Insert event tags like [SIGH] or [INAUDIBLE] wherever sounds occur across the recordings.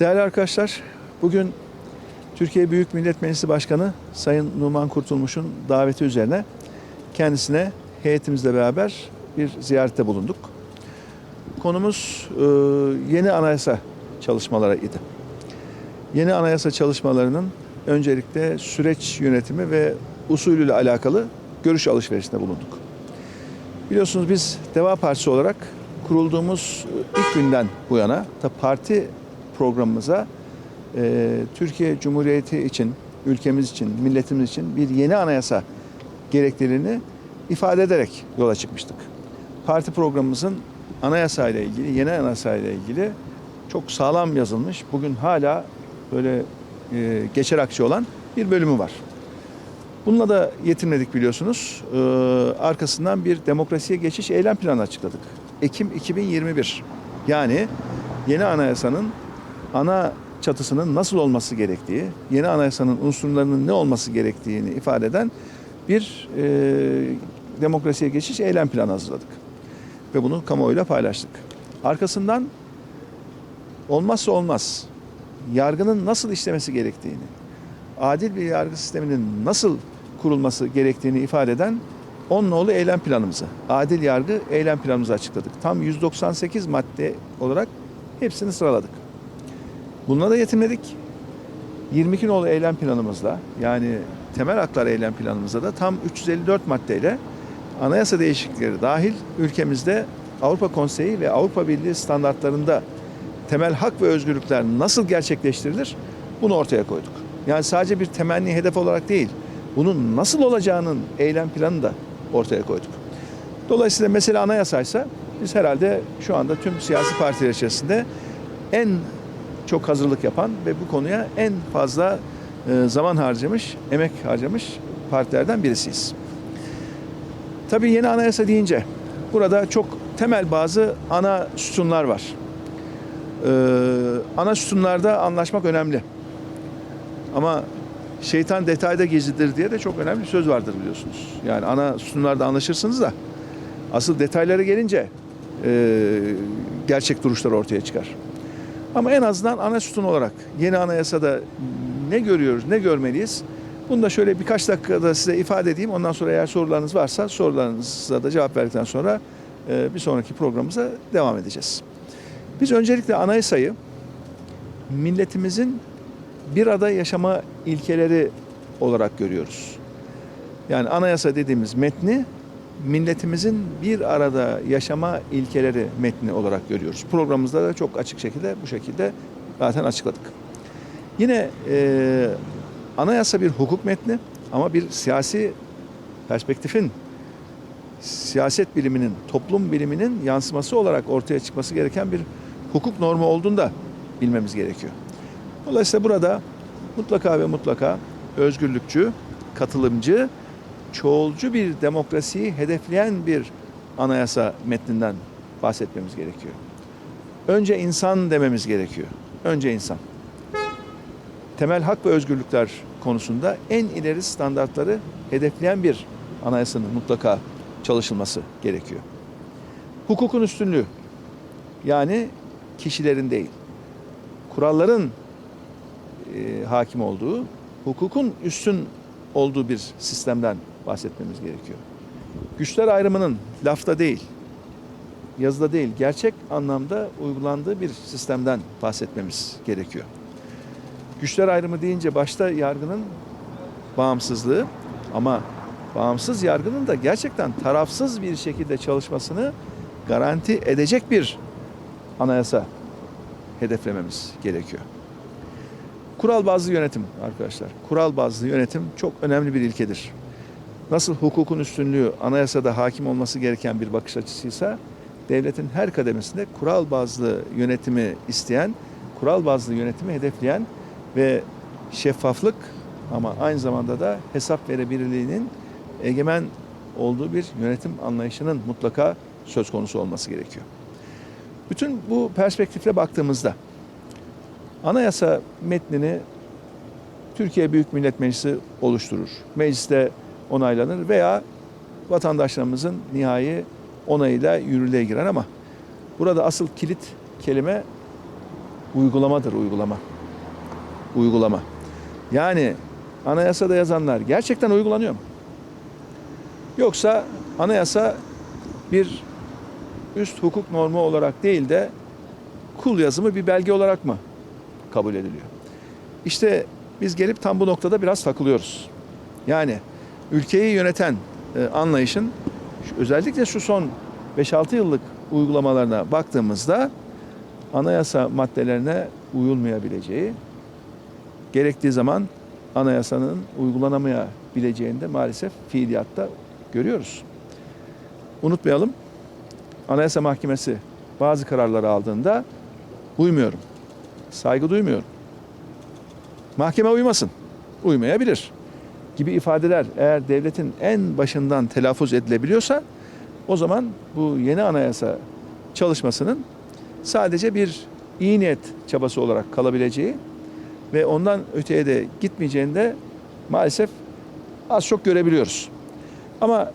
Değerli arkadaşlar, bugün Türkiye Büyük Millet Meclisi Başkanı Sayın Numan Kurtulmuş'un daveti üzerine kendisine heyetimizle beraber bir ziyarette bulunduk. Konumuz e, yeni anayasa çalışmaları idi. Yeni anayasa çalışmalarının öncelikle süreç yönetimi ve usulüyle alakalı görüş alışverişinde bulunduk. Biliyorsunuz biz Deva Partisi olarak kurulduğumuz ilk günden bu yana da parti programımıza e, Türkiye Cumhuriyeti için, ülkemiz için, milletimiz için bir yeni anayasa gerekliliğini ifade ederek yola çıkmıştık. Parti programımızın anayasa ile ilgili, yeni anayasa ile ilgili çok sağlam yazılmış, bugün hala böyle e, geçer akçe olan bir bölümü var. Bununla da yetinmedik biliyorsunuz. Ee, arkasından bir demokrasiye geçiş eylem planı açıkladık. Ekim 2021. Yani yeni anayasanın ana çatısının nasıl olması gerektiği, yeni anayasanın unsurlarının ne olması gerektiğini ifade eden bir e, demokrasiye geçiş eylem planı hazırladık. Ve bunu kamuoyuyla paylaştık. Arkasından olmazsa olmaz yargının nasıl işlemesi gerektiğini, adil bir yargı sisteminin nasıl kurulması gerektiğini ifade eden 10 nolu eylem planımızı, adil yargı eylem planımızı açıkladık. Tam 198 madde olarak hepsini sıraladık. Bununla da yetinmedik. 22 nolu eylem planımızla yani temel haklar eylem planımızda da tam 354 maddeyle anayasa değişiklikleri dahil ülkemizde Avrupa Konseyi ve Avrupa Birliği standartlarında temel hak ve özgürlükler nasıl gerçekleştirilir bunu ortaya koyduk. Yani sadece bir temenni hedef olarak değil, bunun nasıl olacağının eylem planını da ortaya koyduk. Dolayısıyla mesele anayasaysa biz herhalde şu anda tüm siyasi partiler içerisinde en çok hazırlık yapan ve bu konuya en fazla e, zaman harcamış, emek harcamış partilerden birisiyiz. Tabii yeni anayasa deyince burada çok temel bazı ana sütunlar var. Ee, ana sütunlarda anlaşmak önemli. Ama şeytan detayda gizlidir diye de çok önemli bir söz vardır biliyorsunuz. Yani ana sütunlarda anlaşırsınız da asıl detaylara gelince e, gerçek duruşlar ortaya çıkar. Ama en azından ana sütun olarak yeni anayasada ne görüyoruz, ne görmeliyiz? Bunu da şöyle birkaç dakikada size ifade edeyim. Ondan sonra eğer sorularınız varsa sorularınıza da cevap verdikten sonra e, bir sonraki programımıza devam edeceğiz. Biz öncelikle anayasayı milletimizin bir arada yaşama ilkeleri olarak görüyoruz. Yani anayasa dediğimiz metni milletimizin bir arada yaşama ilkeleri metni olarak görüyoruz. Programımızda da çok açık şekilde bu şekilde zaten açıkladık. Yine e, anayasa bir hukuk metni ama bir siyasi perspektifin siyaset biliminin, toplum biliminin yansıması olarak ortaya çıkması gereken bir hukuk normu olduğunu da bilmemiz gerekiyor. Dolayısıyla burada mutlaka ve mutlaka özgürlükçü, katılımcı, çoğulcu bir demokrasiyi hedefleyen bir anayasa metninden bahsetmemiz gerekiyor. Önce insan dememiz gerekiyor. Önce insan. Temel hak ve özgürlükler konusunda en ileri standartları hedefleyen bir anayasanın mutlaka çalışılması gerekiyor. Hukukun üstünlüğü yani kişilerin değil, kuralların e, hakim olduğu, hukukun üstün olduğu bir sistemden bahsetmemiz gerekiyor. Güçler ayrımının lafta değil, yazıda değil, gerçek anlamda uygulandığı bir sistemden bahsetmemiz gerekiyor. Güçler ayrımı deyince başta yargının bağımsızlığı ama bağımsız yargının da gerçekten tarafsız bir şekilde çalışmasını garanti edecek bir anayasa hedeflememiz gerekiyor. Kural bazlı yönetim arkadaşlar. Kural bazlı yönetim çok önemli bir ilkedir. Nasıl hukukun üstünlüğü anayasada hakim olması gereken bir bakış açısıysa devletin her kademesinde kural bazlı yönetimi isteyen, kural bazlı yönetimi hedefleyen ve şeffaflık ama aynı zamanda da hesap verebilirliğinin egemen olduğu bir yönetim anlayışının mutlaka söz konusu olması gerekiyor. Bütün bu perspektifle baktığımızda anayasa metnini Türkiye Büyük Millet Meclisi oluşturur. Mecliste onaylanır veya vatandaşlarımızın nihai onayıyla yürürlüğe girer ama burada asıl kilit kelime uygulamadır uygulama. Uygulama. Yani anayasada yazanlar gerçekten uygulanıyor mu? Yoksa anayasa bir üst hukuk normu olarak değil de kul yazımı bir belge olarak mı kabul ediliyor? İşte biz gelip tam bu noktada biraz takılıyoruz. Yani ülkeyi yöneten e, anlayışın özellikle şu son 5-6 yıllık uygulamalarına baktığımızda anayasa maddelerine uyulmayabileceği, gerektiği zaman anayasanın uygulanamayabileceğini de maalesef fiiliyatta görüyoruz. Unutmayalım, Anayasa Mahkemesi bazı kararları aldığında uymuyorum, saygı duymuyorum. Mahkeme uymasın, uymayabilir gibi ifadeler eğer devletin en başından telaffuz edilebiliyorsa o zaman bu yeni anayasa çalışmasının sadece bir iyi niyet çabası olarak kalabileceği ve ondan öteye de gitmeyeceğini de maalesef az çok görebiliyoruz. Ama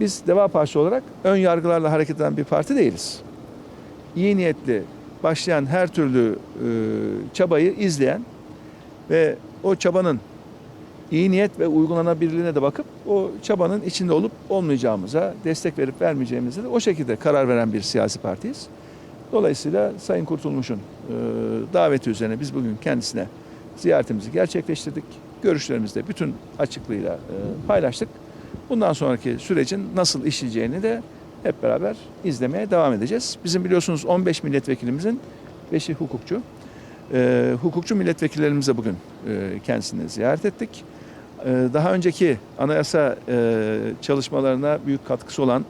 biz Deva Partisi olarak ön yargılarla hareket eden bir parti değiliz. İyi niyetli başlayan her türlü e, çabayı izleyen ve o çabanın iyi niyet ve uygulanabilirliğine de bakıp o çabanın içinde olup olmayacağımıza, destek verip vermeyeceğimize de o şekilde karar veren bir siyasi partiyiz. Dolayısıyla Sayın Kurtulmuş'un e, daveti üzerine biz bugün kendisine ziyaretimizi gerçekleştirdik. Görüşlerimizi de bütün açıklığıyla e, paylaştık. Bundan sonraki sürecin nasıl işleyeceğini de hep beraber izlemeye devam edeceğiz. Bizim biliyorsunuz 15 milletvekilimizin 5'i hukukçu. E, hukukçu milletvekillerimize bugün e, kendisini ziyaret ettik. E, daha önceki anayasa e, çalışmalarına büyük katkısı olan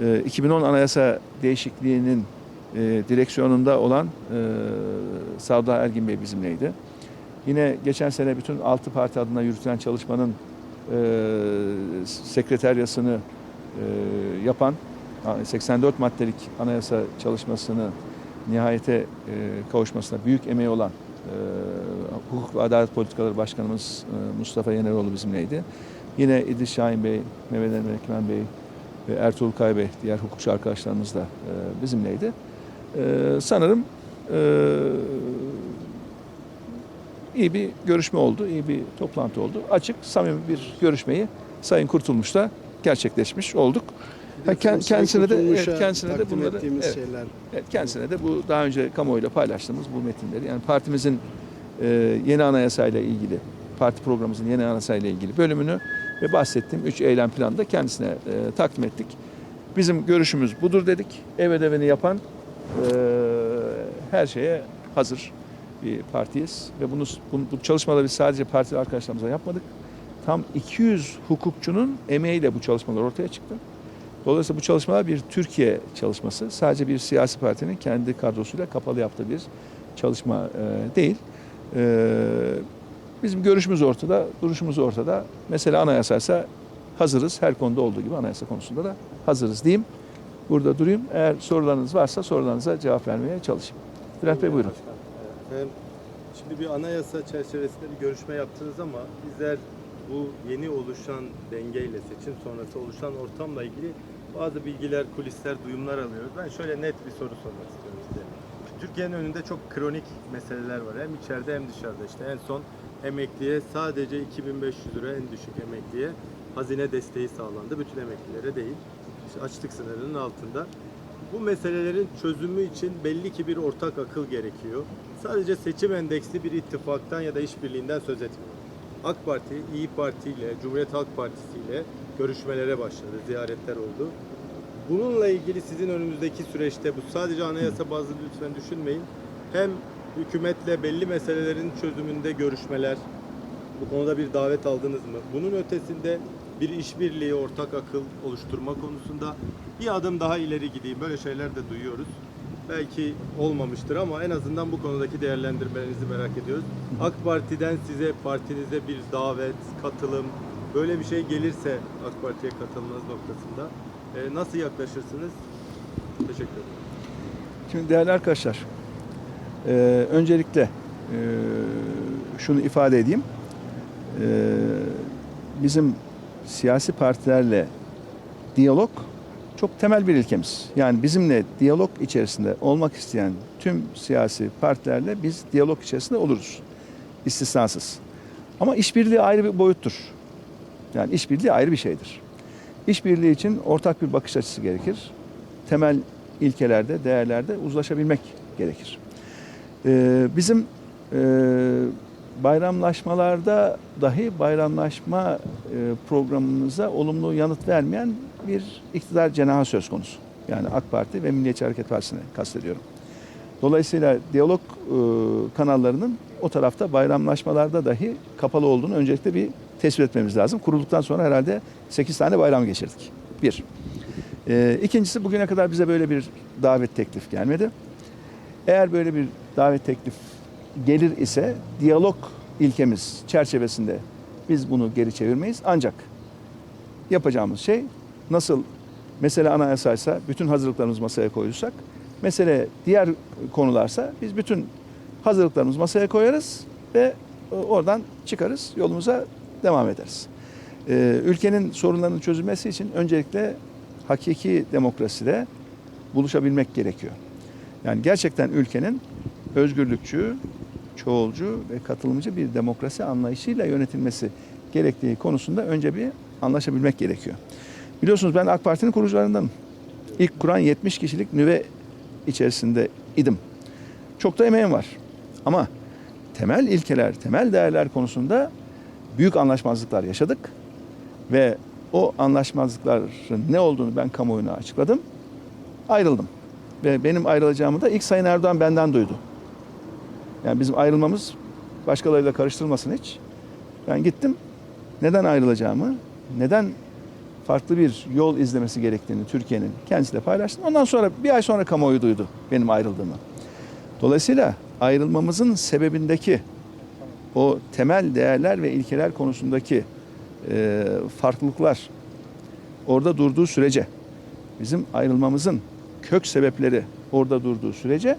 e, 2010 anayasa değişikliğinin e, direksiyonunda olan e, Savda Ergin Bey bizimleydi. Yine geçen sene bütün altı parti adına yürütülen çalışmanın e, sekreteryasını e, yapan 84 maddelik anayasa çalışmasını nihayete e, kavuşmasına büyük emeği olan e, Hukuk ve Adalet Politikaları Başkanımız e, Mustafa Yeneroğlu bizimleydi. Yine İdris Şahin Bey, Mehmet Emre Ekmen Bey ve Ertuğrul Kay Bey, diğer hukukçu arkadaşlarımız da e, bizimleydi. E, sanırım iyi bir görüşme oldu, iyi bir toplantı oldu. Açık, samimi bir görüşmeyi Sayın Kurtulmuş'ta gerçekleşmiş olduk. Ha, kend- kendisine de evet, kendisine de bunları evet, şeyler. evet, kendisine de bu daha önce kamuoyuyla paylaştığımız bu metinleri yani partimizin yeni anayasayla ilgili parti programımızın yeni anayasayla ilgili bölümünü ve bahsettiğim üç eylem planını da kendisine e, takdim ettik. Bizim görüşümüz budur dedik. Ev ödevini yapan e, her şeye hazır bir partiyiz ve bunu, bunu bu çalışmaları biz sadece parti arkadaşlarımıza yapmadık. Tam 200 hukukçunun emeğiyle bu çalışmalar ortaya çıktı. Dolayısıyla bu çalışmalar bir Türkiye çalışması. Sadece bir siyasi partinin kendi kadrosuyla kapalı yaptığı bir çalışma e, değil. E, bizim görüşümüz ortada, duruşumuz ortada. Mesela anayasaysa hazırız. Her konuda olduğu gibi anayasa konusunda da hazırız diyeyim. Burada durayım. Eğer sorularınız varsa sorularınıza cevap vermeye çalışayım. Bülent Bey buyurun. Şimdi bir anayasa çerçevesinde bir görüşme yaptınız ama bizler bu yeni oluşan dengeyle seçim sonrası oluşan ortamla ilgili bazı bilgiler, kulisler, duyumlar alıyoruz. Ben şöyle net bir soru sormak istiyorum size. Türkiye'nin önünde çok kronik meseleler var. Hem içeride hem dışarıda. İşte en son emekliye sadece 2500 lira en düşük emekliye hazine desteği sağlandı. Bütün emeklilere değil. İşte açlık sınırının altında. Bu meselelerin çözümü için belli ki bir ortak akıl gerekiyor. Sadece seçim endeksli bir ittifaktan ya da işbirliğinden söz etmiyor. AK Parti, İyi Parti ile, Cumhuriyet Halk Partisi ile görüşmelere başladı, ziyaretler oldu. Bununla ilgili sizin önümüzdeki süreçte bu sadece anayasa bazlı lütfen düşünmeyin. Hem hükümetle belli meselelerin çözümünde görüşmeler, bu konuda bir davet aldınız mı? Bunun ötesinde bir işbirliği, ortak akıl oluşturma konusunda bir adım daha ileri gideyim. Böyle şeyler de duyuyoruz. Belki olmamıştır ama en azından bu konudaki değerlendirmelerinizi merak ediyoruz. AK Parti'den size, partinize bir davet, katılım, böyle bir şey gelirse AK Parti'ye katılmanız noktasında e, nasıl yaklaşırsınız? Teşekkür ederim. Şimdi değerli arkadaşlar, e, öncelikle e, şunu ifade edeyim. E, bizim siyasi partilerle diyalog çok temel bir ilkemiz. Yani bizimle diyalog içerisinde olmak isteyen tüm siyasi partilerle biz diyalog içerisinde oluruz. İstisnasız. Ama işbirliği ayrı bir boyuttur. Yani işbirliği ayrı bir şeydir. İşbirliği için ortak bir bakış açısı gerekir. Temel ilkelerde, değerlerde uzlaşabilmek gerekir. Ee, bizim e, bayramlaşmalarda dahi bayramlaşma e, programımıza olumlu yanıt vermeyen bir iktidar cenahı söz konusu. Yani AK Parti ve Milliyetçi Hareket Partisi'ni kastediyorum. Dolayısıyla diyalog e, kanallarının o tarafta bayramlaşmalarda dahi kapalı olduğunu öncelikle bir tespit etmemiz lazım. Kurulduktan sonra herhalde 8 tane bayram geçirdik. Bir. E, ikincisi bugüne kadar bize böyle bir davet teklif gelmedi. Eğer böyle bir davet teklif gelir ise diyalog ilkemiz çerçevesinde biz bunu geri çevirmeyiz. Ancak yapacağımız şey nasıl mesele anayasaysa bütün hazırlıklarımızı masaya koyursak, mesele diğer konularsa biz bütün hazırlıklarımızı masaya koyarız ve oradan çıkarız, yolumuza devam ederiz. Ee, ülkenin sorunlarının çözülmesi için öncelikle hakiki demokraside buluşabilmek gerekiyor. Yani gerçekten ülkenin özgürlükçü, çoğulcu ve katılımcı bir demokrasi anlayışıyla yönetilmesi gerektiği konusunda önce bir anlaşabilmek gerekiyor. Biliyorsunuz ben AK Parti'nin kurucularındanım. İlk kuran 70 kişilik nüve içerisinde idim. Çok da emeğim var. Ama temel ilkeler, temel değerler konusunda büyük anlaşmazlıklar yaşadık. Ve o anlaşmazlıkların ne olduğunu ben kamuoyuna açıkladım. Ayrıldım. Ve benim ayrılacağımı da ilk Sayın Erdoğan benden duydu. Yani bizim ayrılmamız başkalarıyla karıştırılmasın hiç. Ben gittim. Neden ayrılacağımı, neden farklı bir yol izlemesi gerektiğini Türkiye'nin kendisiyle paylaştım. Ondan sonra bir ay sonra kamuoyu duydu benim ayrıldığımı. Dolayısıyla ayrılmamızın sebebindeki o temel değerler ve ilkeler konusundaki e, farklılıklar orada durduğu sürece bizim ayrılmamızın kök sebepleri orada durduğu sürece e,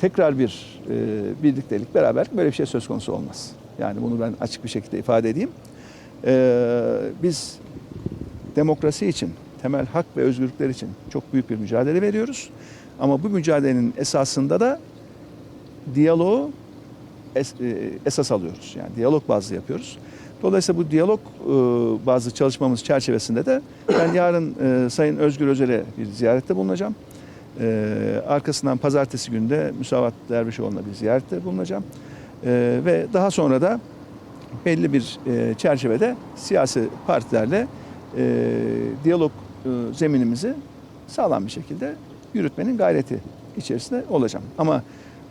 tekrar bir e, birliktelik, beraberlik böyle bir şey söz konusu olmaz. Yani bunu ben açık bir şekilde ifade edeyim. E, biz demokrasi için, temel hak ve özgürlükler için çok büyük bir mücadele veriyoruz. Ama bu mücadelenin esasında da diyaloğu es- e, esas alıyoruz. Yani diyalog bazlı yapıyoruz. Dolayısıyla bu diyalog e, bazı çalışmamız çerçevesinde de ben yarın e, Sayın Özgür Özel'e bir ziyarette bulunacağım. Arkasından pazartesi günde Müsavat Dervişoğlu'na bir ziyarette bulunacağım. Ve daha sonra da belli bir çerçevede siyasi partilerle e, diyalog e, zeminimizi sağlam bir şekilde yürütmenin gayreti içerisinde olacağım. Ama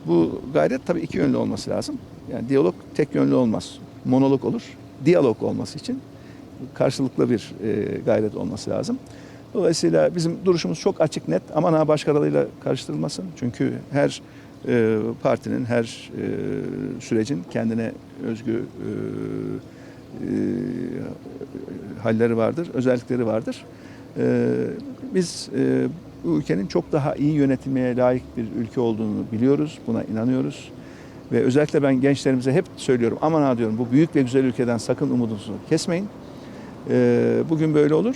bu gayret tabii iki yönlü olması lazım. Yani diyalog tek yönlü olmaz. Monolog olur. Diyalog olması için karşılıklı bir e, gayret olması lazım. Dolayısıyla bizim duruşumuz çok açık net. Aman ha başkalarıyla karıştırılmasın. Çünkü her e, partinin, her e, sürecin kendine özgü e, halleri vardır, özellikleri vardır. E, biz e, bu ülkenin çok daha iyi yönetilmeye layık bir ülke olduğunu biliyoruz, buna inanıyoruz. Ve özellikle ben gençlerimize hep söylüyorum, aman ha diyorum bu büyük ve güzel ülkeden sakın umudunuzu kesmeyin. E, bugün böyle olur,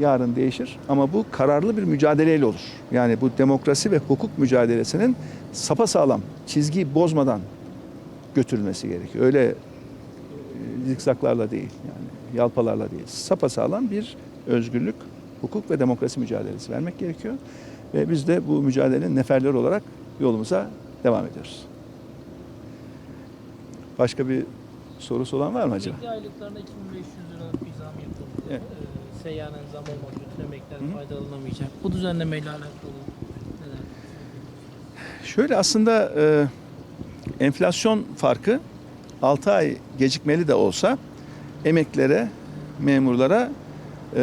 yarın değişir ama bu kararlı bir mücadeleyle olur. Yani bu demokrasi ve hukuk mücadelesinin sapasağlam, çizgi bozmadan götürülmesi gerekiyor. Öyle e, zikzaklarla değil, yani yalpalarla değil. Sapasağlam bir özgürlük, hukuk ve demokrasi mücadelesi vermek gerekiyor. Ve biz de bu mücadelenin neferleri olarak yolumuza devam ediyoruz. Başka bir sorusu olan var mı acaba? Emekli aylıklarına 2500 liralık bir zam yapıldı. Evet. Ee, seyyanen zam olmadı. Bütün emekliler Hı. faydalanamayacak. Bu düzenlemeyle alakalı neler? Şöyle aslında e, enflasyon farkı 6 ay gecikmeli de olsa emeklilere, memurlara e,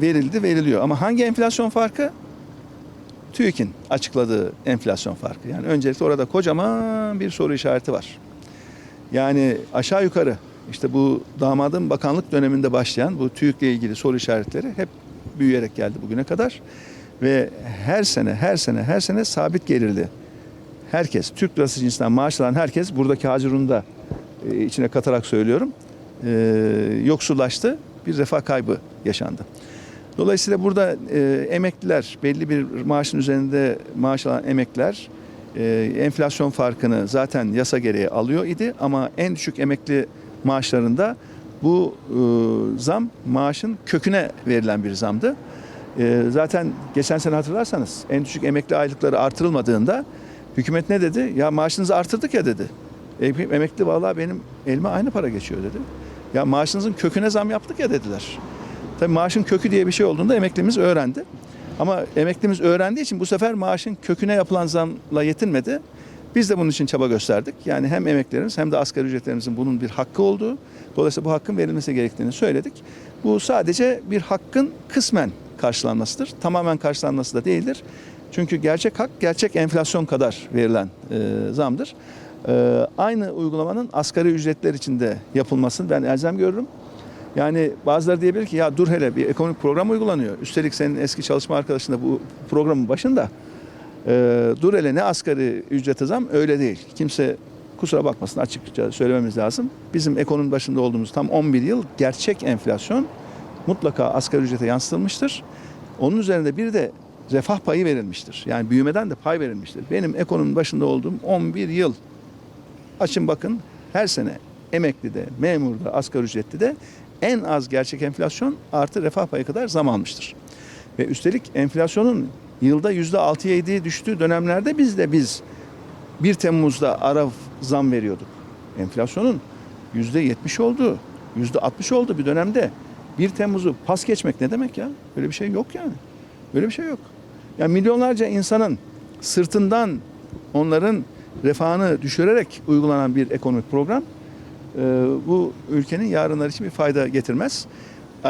verildi, veriliyor. Ama hangi enflasyon farkı? TÜİK'in açıkladığı enflasyon farkı. Yani öncelikle orada kocaman bir soru işareti var. Yani aşağı yukarı işte bu damadın bakanlık döneminde başlayan bu TÜİK'le ilgili soru işaretleri hep büyüyerek geldi bugüne kadar. Ve her sene, her sene, her sene sabit gelirli herkes, Türk lirası cinsinden maaş alan herkes buradaki Hacırun'u da e, içine katarak söylüyorum. E, yoksullaştı, bir refah kaybı yaşandı. Dolayısıyla burada e, emekliler, belli bir maaşın üzerinde maaş alan emekliler e, enflasyon farkını zaten yasa gereği alıyor idi ama en düşük emekli maaşlarında bu e, zam maaşın köküne verilen bir zamdı. E, zaten geçen sene hatırlarsanız en düşük emekli aylıkları artırılmadığında hükümet ne dedi? Ya maaşınızı artırdık ya dedi. E, emekli vallahi benim elime aynı para geçiyor dedi. Ya maaşınızın köküne zam yaptık ya dediler. Tabii maaşın kökü diye bir şey olduğunda emeklimiz öğrendi. Ama emeklimiz öğrendiği için bu sefer maaşın köküne yapılan zamla yetinmedi. Biz de bunun için çaba gösterdik. Yani hem emeklerimiz hem de asgari ücretlerimizin bunun bir hakkı olduğu, dolayısıyla bu hakkın verilmesi gerektiğini söyledik. Bu sadece bir hakkın kısmen karşılanmasıdır. Tamamen karşılanması da değildir. Çünkü gerçek hak gerçek enflasyon kadar verilen e, zamdır. E, aynı uygulamanın asgari ücretler için de yapılmasını ben elzem görürüm. Yani bazıları diyebilir ki ya dur hele bir ekonomik program uygulanıyor. Üstelik senin eski çalışma arkadaşın da bu programın başında. Ee, dur hele ne asgari ücrete zam öyle değil. Kimse kusura bakmasın açıkça söylememiz lazım. Bizim ekonominin başında olduğumuz tam 11 yıl gerçek enflasyon mutlaka asgari ücrete yansıtılmıştır. Onun üzerinde bir de refah payı verilmiştir. Yani büyümeden de pay verilmiştir. Benim ekonominin başında olduğum 11 yıl açın bakın her sene emeklide, memurda, asgari ücretli de en az gerçek enflasyon artı refah payı kadar zam almıştır. Ve üstelik enflasyonun yılda yüzde altıya yediye düştüğü dönemlerde biz de biz 1 Temmuz'da ara zam veriyorduk. Enflasyonun yüzde yetmiş oldu, yüzde altmış oldu bir dönemde. 1 Temmuz'u pas geçmek ne demek ya? Böyle bir şey yok yani. Böyle bir şey yok. Yani milyonlarca insanın sırtından onların refahını düşürerek uygulanan bir ekonomik program e, bu ülkenin yarınlar için bir fayda getirmez.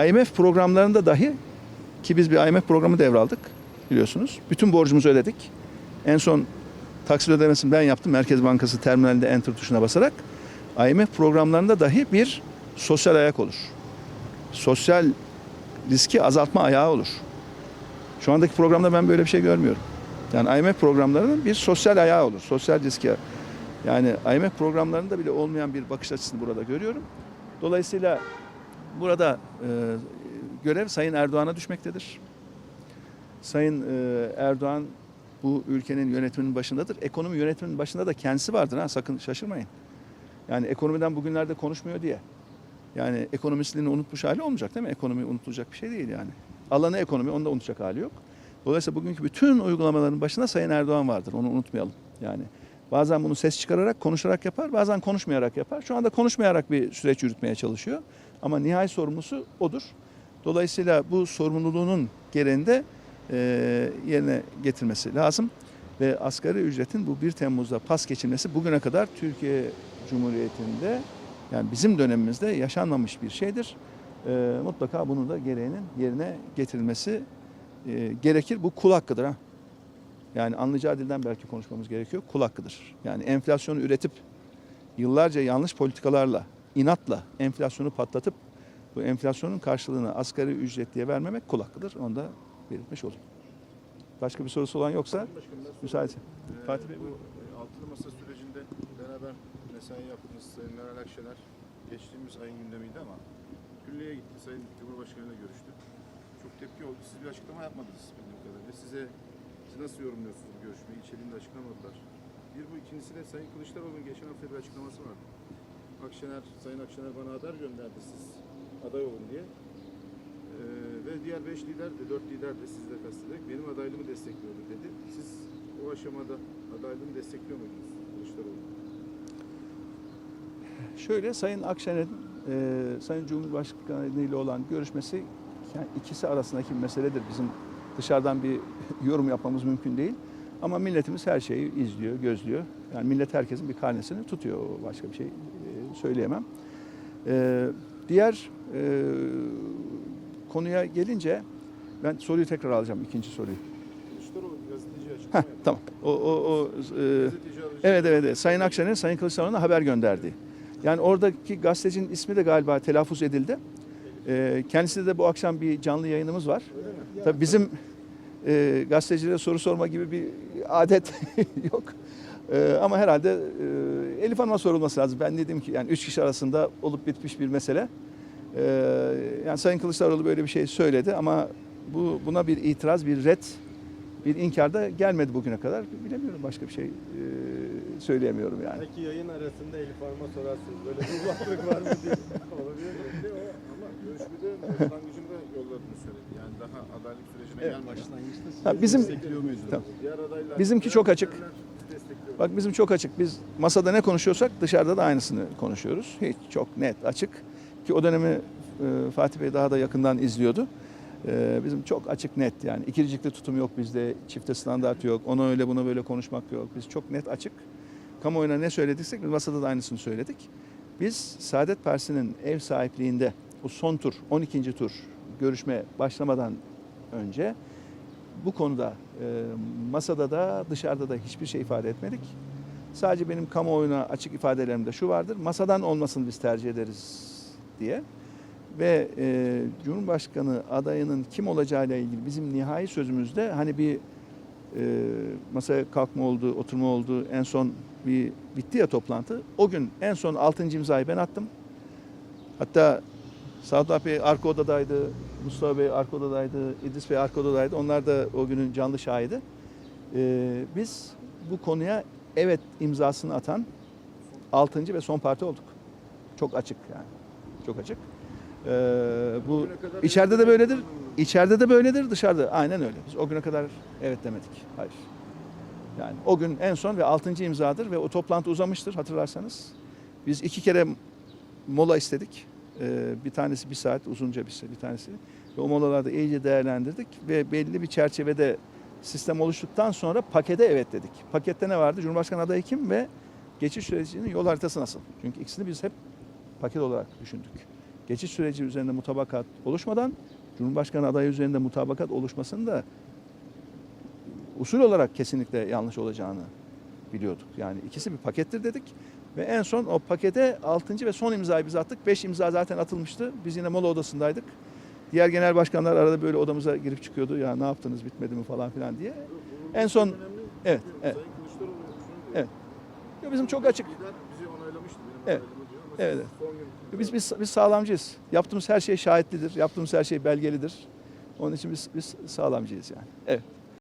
IMF programlarında dahi ki biz bir IMF programı devraldık biliyorsunuz. Bütün borcumuzu ödedik. En son taksit ödemesini ben yaptım. Merkez Bankası terminalinde enter tuşuna basarak. IMF programlarında dahi bir sosyal ayak olur. Sosyal riski azaltma ayağı olur. Şu andaki programda ben böyle bir şey görmüyorum. Yani IMF programlarının bir sosyal ayağı olur. Sosyal riski yani IMF programlarında bile olmayan bir bakış açısını burada görüyorum. Dolayısıyla burada e, görev Sayın Erdoğan'a düşmektedir. Sayın e, Erdoğan bu ülkenin yönetiminin başındadır. Ekonomi yönetiminin başında da kendisi vardır ha sakın şaşırmayın. Yani ekonomiden bugünlerde konuşmuyor diye. Yani ekonomistliğini unutmuş hali olmayacak değil mi? Ekonomi unutulacak bir şey değil yani. Alanı ekonomi onu da unutacak hali yok. Dolayısıyla bugünkü bütün uygulamaların başında Sayın Erdoğan vardır. Onu unutmayalım. Yani bazen bunu ses çıkararak, konuşarak yapar, bazen konuşmayarak yapar. Şu anda konuşmayarak bir süreç yürütmeye çalışıyor. Ama nihai sorumlusu odur. Dolayısıyla bu sorumluluğunun gereğinde e, yerine getirmesi lazım. Ve asgari ücretin bu 1 Temmuz'da pas geçilmesi bugüne kadar Türkiye Cumhuriyeti'nde yani bizim dönemimizde yaşanmamış bir şeydir. E, mutlaka bunun da gereğinin yerine getirilmesi e, gerekir. Bu kul hakkıdır ha. Yani anlayacağı dilden belki konuşmamız gerekiyor. Kul hakkıdır. Yani enflasyonu üretip yıllarca yanlış politikalarla, inatla enflasyonu patlatıp bu enflasyonun karşılığını asgari ücret diye vermemek kul hakkıdır. Onu da belirtmiş olayım. Başka bir sorusu olan yoksa müsaade. Ee, Fatih Bey, bu e, altılı masa sürecinde beraber mesai yaptığınız Sayın Meral Akşener geçtiğimiz ayın gündemiydi ama külliyeye gitti. Sayın Cumhurbaşkanı'yla görüştü. Çok tepki oldu. Siz bir açıklama yapmadınız bildiğim kadarıyla. Size siz nasıl yorumluyorsunuz bu görüşmeyi? İçeriğini de açıklamadılar. Bir bu ikincisi de Sayın Kılıçdaroğlu'nun geçen hafta bir açıklaması vardı. Akşener, Sayın Akşener bana haber gönderdi siz aday olun diye. Ee, ve diğer beş lider de, dört lider de sizi de kastederek benim adaylığımı destekliyordu dedi. Siz o aşamada adaylığını destekliyor muydunuz Kılıçdaroğlu? Şöyle Sayın Akşener'in e, Sayın Cumhurbaşkanı ile olan görüşmesi yani ikisi arasındaki bir meseledir. Bizim dışarıdan bir [LAUGHS] yorum yapmamız mümkün değil. Ama milletimiz her şeyi izliyor, gözlüyor. Yani millet herkesin bir karnesini tutuyor. Başka bir şey e, söyleyemem. E, diğer e, konuya gelince ben soruyu tekrar alacağım, ikinci soruyu. Heh, tamam. O, o, o, e, Evet evet, evet. Sayın Akşener Sayın Kılıçdaroğlu'na haber gönderdi. Yani oradaki gazetecinin ismi de galiba telaffuz edildi. Ee, kendisi de bu akşam bir canlı yayınımız var. Tabii bizim e, gazetecilere soru sorma gibi bir adet [LAUGHS] yok. Ee, ama herhalde e, Elif Hanım'a sorulması lazım. Ben dedim ki yani üç kişi arasında olup bitmiş bir mesele. Ee, yani Sayın Kılıçdaroğlu böyle bir şey söyledi ama bu buna bir itiraz, bir red, bir inkar da gelmedi bugüne kadar. Bilemiyorum başka bir şey e, söyleyemiyorum yani. Belki yayın arasında Elif Hanım'a sorarsınız. Böyle bir var mı diye. [LAUGHS] Olabilir mi? Görüşmede başlangıcında yolladığını söyledi. Yani daha adaylık sürecine Evet. gelmeden. Ha, bizim Tamam. Diğer adaylar Bizimki çok açık. Bak bizim çok açık. Biz masada ne konuşuyorsak dışarıda da aynısını konuşuyoruz. Hiç çok net, açık. Ki o dönemi e, Fatih Bey daha da yakından izliyordu. E, bizim çok açık, net yani. ikircikli tutum yok bizde, çifte standart yok. Ona öyle buna böyle konuşmak yok. Biz çok net, açık. Kamuoyuna ne söylediysek biz masada da aynısını söyledik. Biz Saadet Partisi'nin ev sahipliğinde bu son tur, 12. tur görüşme başlamadan önce bu konuda e, masada da dışarıda da hiçbir şey ifade etmedik. Sadece benim kamuoyuna açık ifadelerimde şu vardır. Masadan olmasını biz tercih ederiz diye. Ve e, Cumhurbaşkanı adayının kim olacağıyla ilgili bizim nihai sözümüzde hani bir e, masaya kalkma oldu, oturma oldu. En son bir bitti ya toplantı. O gün en son 6. imzayı ben attım. Hatta Sadullah Bey arka odadaydı, Mustafa Bey arka odadaydı, İdris Bey arka odadaydı. Onlar da o günün canlı şahidi. Ee, biz bu konuya evet imzasını atan 6. ve son parti olduk. Çok açık yani. Çok açık. Ee, bu içeride de böyledir. İçeride de böyledir, dışarıda. Aynen öyle. Biz o güne kadar evet demedik. Hayır. Yani o gün en son ve 6. imzadır ve o toplantı uzamıştır hatırlarsanız. Biz iki kere mola istedik. Ee, bir tanesi bir saat uzunca bir, süre, bir tanesi. Ve o molalarda iyice değerlendirdik ve belli bir çerçevede sistem oluştuktan sonra pakete evet dedik. Pakette ne vardı? Cumhurbaşkanı adayı kim ve geçiş sürecinin yol haritası nasıl? Çünkü ikisini biz hep paket olarak düşündük. Geçiş süreci üzerinde mutabakat oluşmadan Cumhurbaşkanı adayı üzerinde mutabakat oluşmasının da usul olarak kesinlikle yanlış olacağını biliyorduk. Yani ikisi bir pakettir dedik. Ve en son o pakete 6. ve son imzayı biz attık. 5 imza zaten atılmıştı. Biz yine mola odasındaydık. Diğer genel başkanlar arada böyle odamıza girip çıkıyordu. Ya ne yaptınız bitmedi mi falan filan diye. En son-. Evet, evet. Evet. Ya bizim çok açık. Evet. Evet, Biz, biz, biz sağlamcıyız. Yaptığımız her şey şahitlidir. Yaptığımız her şey belgelidir. Onun için biz, biz sağlamcıyız yani. Evet.